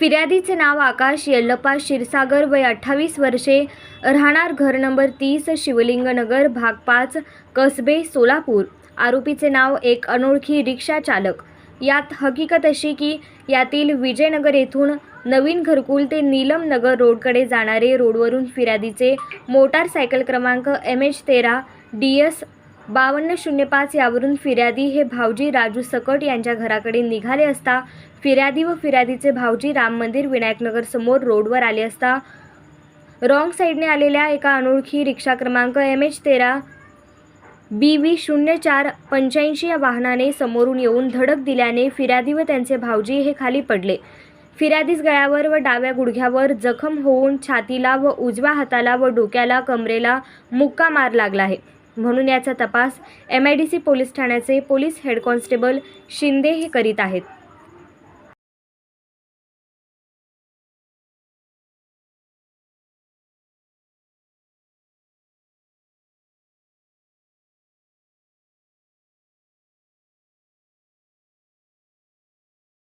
फिर्यादीचे नाव आकाश येल्लप्पा क्षीरसागर वय अठ्ठावीस वर्षे राहणार घर नंबर तीस शिवलिंगनगर भाग पाच कसबे सोलापूर. आरोपीचे नाव एक अनोळखी रिक्षा चालक. यात हकीकत अशी की यातील विजयनगर येथून नवीन घरकुल ते नीलम नगर रोडकडे जाणारे रोडवरून फिर्यादीचे मोटारसायकल क्रमांक एम एच तेरा डी एस बावन्न शून्य पाच यावरून फिर्यादी हे भावजी राजू सकट यांच्या घराकडे निघाले असता फिर्यादी व फिर्यादीचे भावजी राम मंदिर विनायकनगर समोर रोडवर आले असता रॉंग साईडने आलेल्या एका अनोळखी रिक्षा क्रमांक एम एच तेरा बी व्ही शून्य चार पंच्याऐंशी या वाहनाने समोरून येऊन धडक दिल्याने फिर्यादी व त्यांचे भावजी हे खाली पडले. फिर्यादीस गळ्यावर व डाव्या गुडघ्यावर जखम होऊन छातीला व उजव्या हाताला व डोक्याला कमरेला मुक्का मार लागला आहे. म्हणून याचा तपास M I D C police ठाण्याचे पोलीस हेड कॉन्स्टेबल शिंदे हे करीत आहेत.